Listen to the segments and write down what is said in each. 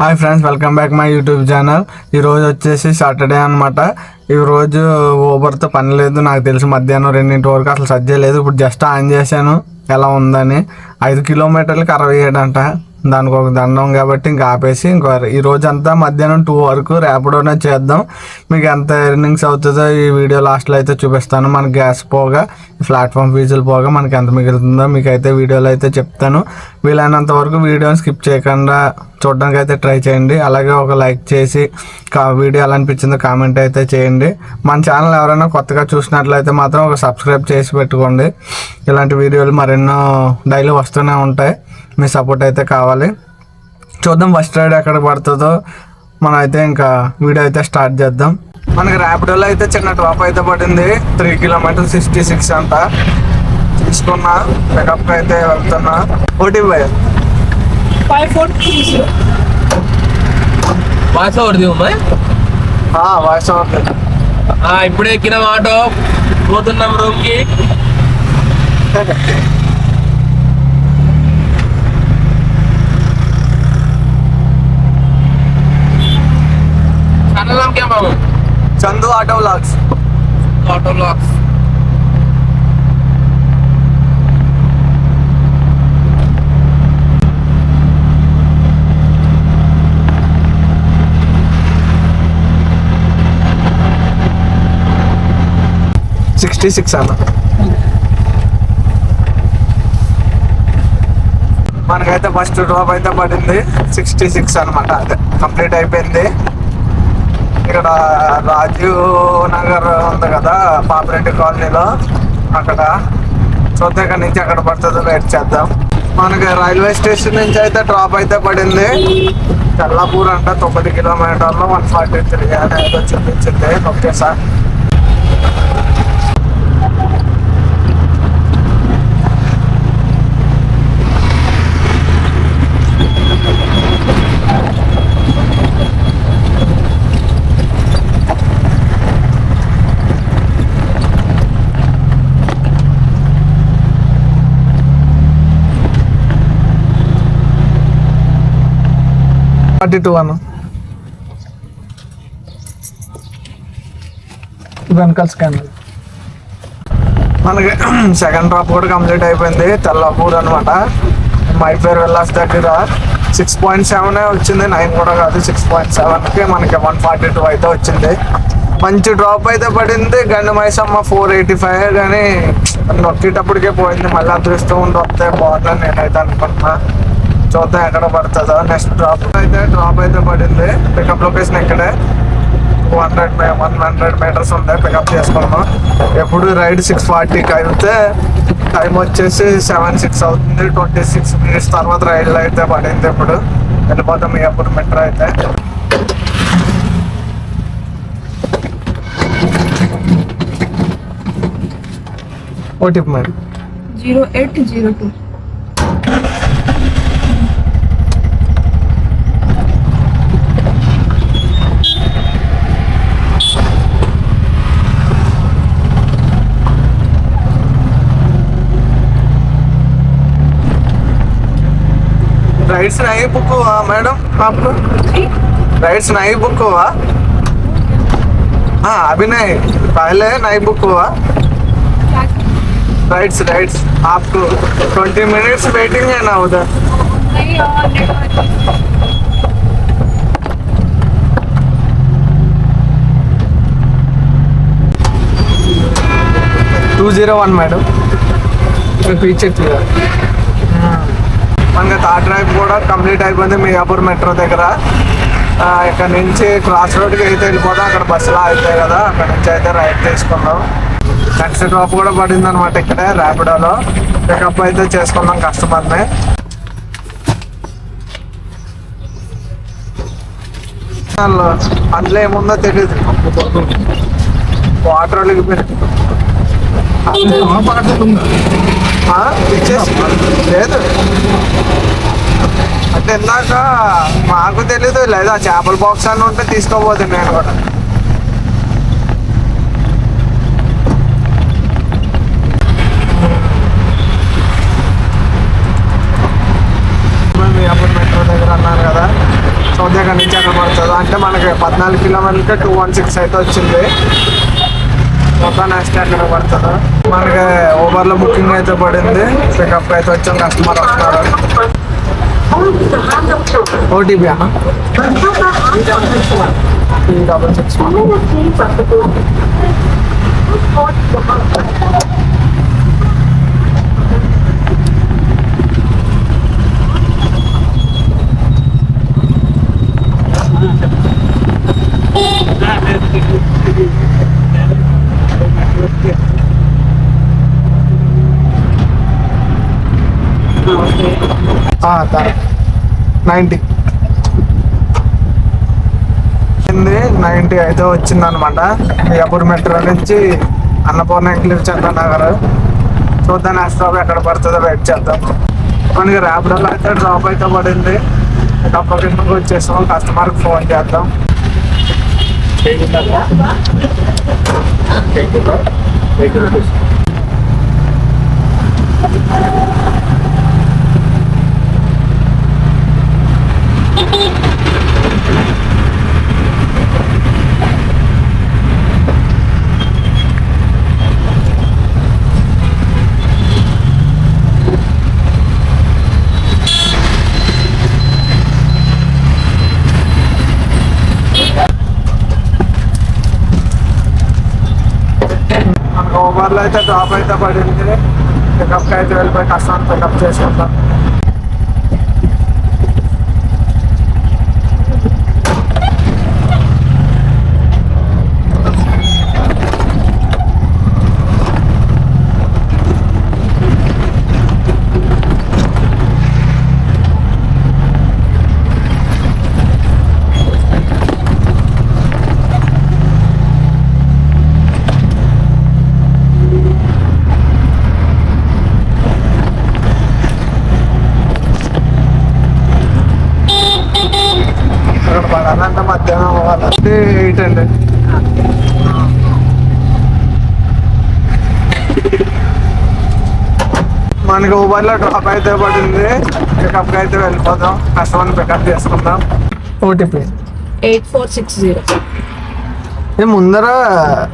Hi friends welcome back my YouTube channel ఈ రోజు వచ్చేసి సాటర్డే అనమాట ఈ రోజు ఊబర్తో పని లేదు. నాకు తెలిసి మధ్యాహ్నం రెండింటి వరకు అసలు సర్జ్ లేదు. ఇప్పుడు జస్ట్ ఆన్ చేశాను. ఎలా ఉందని. ఐదు కిలోమీటర్లకి అరవై ఏడు అంట. దానికి ఒక దండం కాబట్టి ఇంకా ఆపేసి ఇంకో ఈ రోజు అంతా మధ్యాహ్నం టూ వరకు రేపడోనే చేద్దాం. మీకు ఎంత ఎర్నింగ్స్ అవుతుందో ఈ వీడియో లాస్ట్లో అయితే చూపిస్తాను. మన గ్యాస్ పోగా ప్లాట్ఫామ్ ఫీజులు పోగా మనకి ఎంత మిగులుతుందో మీకు అయితే వీడియోలో అయితే చెప్తాను. వీలైనంత వరకు వీడియోని స్కిప్ చేయకుండా చూడడానికి అయితే ట్రై చేయండి. అలాగే ఒక లైక్ చేసి కా వీడియో ఎలా అనిపించిందో కామెంట్ అయితే చేయండి. మన ఛానల్ ఎవరైనా కొత్తగా చూసినట్లయితే మాత్రం ఒక సబ్స్క్రైబ్ చేసి పెట్టుకోండి. ఇలాంటి వీడియోలు మరెన్నో డైలీ వస్తూనే ఉంటాయి. మీ సపోర్ట్ అయితే కావాలి. చూద్దాం ఫస్ట్ రైడ్ ఎక్కడ పడుతుందో. మనం అయితే ఇంకా వీడియో అయితే స్టార్ట్ చేద్దాం. మనకి ర్యాపిడోలో అయితే చిన్న డ్రాప్ అయితే పడింది. త్రీ కిలోమీటర్ సిక్స్టీ సిక్స్ అంట. తీసుకున్నా. పికప్ అయితే వెళ్తున్నా. OT four three zero. Voice over దిగుమా voice over ఇప్పుడే ఎక్కిన ఆటో. పోతున్నాం రూమ్ నామ్ క్యా Babu Chandu auto vlogs auto lakhs sixty six అన్న మనకైతే ఫస్ట్ డ్రాప్ అయితే పడింది. సిక్స్టీ సిక్స్ అనమాట అదే కంప్లీట్ అయిపోయింది. ఇక్కడ రాజీవ్ నగర్ ఉంది కదా పాపిరెడ్డి కాలనీలో. అక్కడ చూద్దాం ఇక్కడ నుంచి అక్కడ పడుతుందో వెయిట్ చేద్దాం. మనకి రైల్వే స్టేషన్ నుంచి అయితే డ్రాప్ అయితే పడింది. తెల్లాపూర్ అంటే తొమ్మిది కిలోమీటర్లు వన్ ఫార్టీ త్రీ అనేది చూపించింది okay sir. Forty two one వెనకాల స్కాన్ మనకి సెకండ్ డ్రాప్ కూడా కంప్లీట్ అయిపోయింది. తెల్లపూర్ అనమాట మైపేర్ వెళ్ళాస్ దగ్గర సిక్స్ పాయింట్ సెవెన్ వచ్చింది. నైన్ కూడా కాదు సిక్స్ పాయింట్ సెవెన్కి మనకి వన్ ఫార్టీ టూ అయితే వచ్చింది. మంచి డ్రాప్ అయితే పడింది. Gandi Maisamma four eighty five కానీ నొక్కేటప్పటికే పోయింది. మళ్ళీ అదృష్టం ఉండి వస్తే బాగుందని నేనైతే అనుకుంటున్నా. చూద్దాం ఎక్కడ పడుతుందో. నెక్స్ట్ డ్రాప్ అయితే డ్రాప్ అయితే పడింది. పికప్ లొకేషన్ ఇక్కడే. Two hundred one hundred meters ఉంటాయి పికప్ చేసుకున్నాం. ఎప్పుడు రైడ్ సిక్స్ ఫార్టీకి అయితే టైం వచ్చేసి సెవెన్ సిక్స్ అవుతుంది. ట్వంటీ సిక్స్ మినిట్స్ తర్వాత రైడ్లో అయితే పడింది ఇప్పుడు. వెళ్ళిపోతాం మీ అప్పుడు మెట్రో అయితే. ఓటీపీ మరి? Zero eight zero two. Rides नहीं बुक हुआ मैडम आपको राइड्स नहीं बुक हुआ हाँ अभी नहीं पहले नहीं बुक हुआ राइड्स राइड्स आपको ट्वेंटी मिनट्स वेटिंग है ना उधर नहीं और network two zero one madam పీచే మనకి థర్డ్ డ్రైవ్ కూడా కంప్లీట్ అయిపోయింది మియాపూర్ మెట్రో దగ్గర ఇక్కడ నుంచి క్రాస్ రోడ్కి అయితే వెళ్ళిపోతాం అక్కడ బస్సులు అవుతాయి కదా అక్కడ నుంచి అయితే రైడ్ తీసుకుందాం నెక్స్ట్ డ్రాప్ కూడా పడింది అనమాట ఇక్కడే ర్యాపిడోలో పికప్ అయితే చేసుకున్నాం కస్టమర్ని అందులో ఏముందో తెలియదు వాటర్ ఒలిగిపోయింది ఇచ్చేసి లేదు అంటే ఇందాక మాకు తెలీదు లేదా చేపల బాక్స్ అని ఉంటే తీసుకోబోతుంది నేను కూడా. ఎక్కడి నుంచి ఎక్కడ పడుతుందో. అంటే మనకి పద్నాలుగు కిలోమీటర్కి టూ వన్ సిక్స్ అయితే వచ్చింది. మొత్తం నెక్స్ట్ ఎక్కడ పడుతుందో? మనకి ఊబర్లో బుకింగ్ అయితే పడింది. పికప్ అయితే వచ్చాం కస్టమర్ వస్తున్నారు. ఓటీపీ అన్న three double six one ninety. Ninety అయితే వచ్చిందనమాట. మియాపూర్ మెట్రో నుంచి అన్నపూర్ణ ఇంక్లీవ్ చంద్రనగర్. చూద్దాం నెక్స్ట్ స్టాప్ ఎక్కడ పడుతుందో వెయిట్ చేద్దాం. మనకి ర్యాపిడోలో అయితే డ్రాప్ అయితే పడింది. డబ్బా కిందకి వచ్చేసాం కస్టమర్కి ఫోన్ చేద్దాం. మనకు కార్లో అయితే డ్రాప్ అయితే పడింది. పికప్కి అయితే వెళ్ళిపోయి కష్టాన్ని పికప్ చేసుకుంటాం. అక్కడ పడాలంటే మధ్యాహ్నం అవ్వాలంటే ఎయిట్ అండి మనకి ఊబర్లో డ్రాప్ అయితే పడింది పికప్కి అయితే వెళ్ళిపోదాం కస్టమర్ని పికప్ చేసుకుందాం OTP eight four six zero ఏ ముందర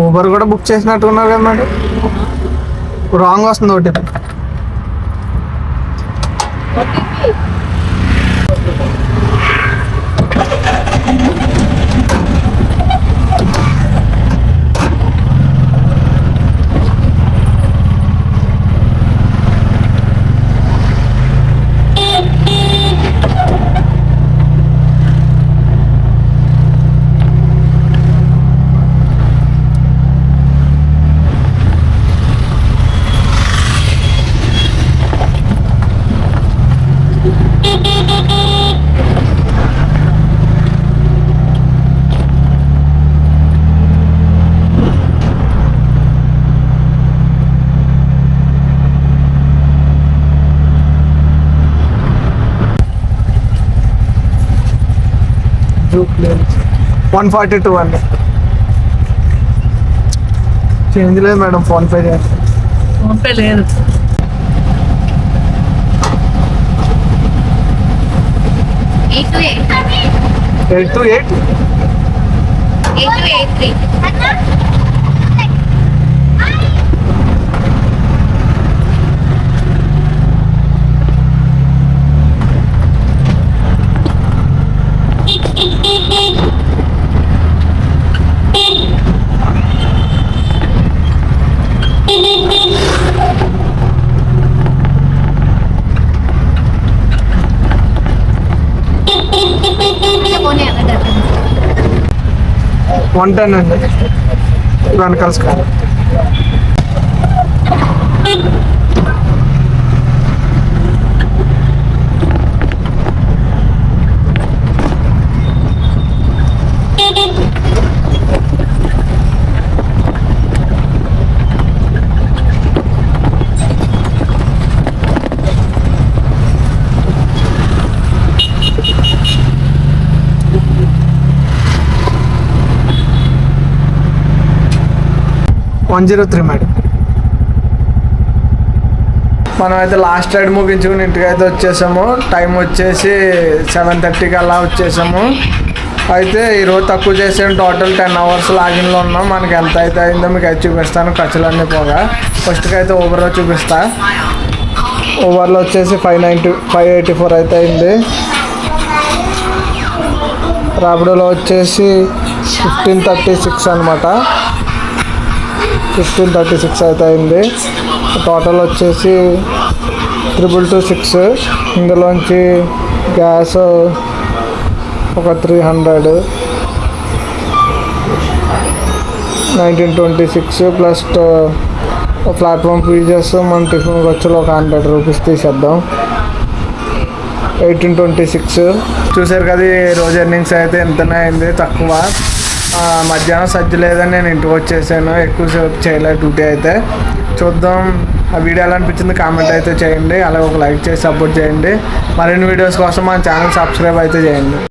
ఊబర్ కూడా బుక్ చేసినట్టున్నారు కదా మేడం? రాంగ్ వస్తుంది ఓటీపీ వన్ ఫార్టీ టూ అండి. చేంజ్ లేదు మేడం ఫోన్పే చేయండి. ఫోన్పే లేదు. Eight two eight eight two eight eight two eight three one ten అండి. వెనకాల scan one zero three madam. మనం అయితే లాస్ట్ రైడ్ ముగించుకుని ఇంటికి అయితే వచ్చేసాము. టైం వచ్చేసి సెవెన్ థర్టీకి అలా వచ్చేసాము. అయితే ఈరోజు తక్కువ చేసాము టోటల్ టెన్ అవర్స్ లాగిన్లో ఉన్నాం. మనకి ఎంత అయితే అయిందో మీకు అయితే చూపిస్తాను. ఖర్చులన్నీ పోగా. ఫస్ట్కి అయితే ఓవర్లో చూపిస్తా. ఓవర్లో వచ్చేసి five ninety five eighty four అయితే అయింది. రాపిడోలో వచ్చేసి ఫిఫ్టీన్ థర్టీ సిక్స్ అనమాట ఫిఫ్టీన్ థర్టీ సిక్స్ అయితే అయింది టోటల్ వచ్చేసి త్రిబుల్ టూ సిక్స్ ఇందులోంచి గ్యాస్ ఒక three hundred nineteen twenty six plus platform fees మన టిఫిన్ ఖర్చులు ఒక హండ్రెడ్ రూపీస్ తీసేద్దాం. ఎయిటీన్ ట్వంటీ సిక్స్ చూసారు కదా ఈ రోజు ఎర్నింగ్స్ అయితే ఎంతనే అయింది? తక్కువ. మధ్యాహ్నం సజ్జ లేదని నేను ఇంటికి వచ్చేసాను. ఎక్కువసేపు చేయలేదు డ్యూటీ అయితే. చూద్దాం. ఆ వీడియో ఎలా అనిపించింది కామెంట్ అయితే చేయండి. అలాగే ఒక లైక్ చేసి సపోర్ట్ చేయండి. మరిన్ని వీడియోస్ కోసం మా ఛానల్ సబ్స్క్రైబ్ అయితే చేయండి.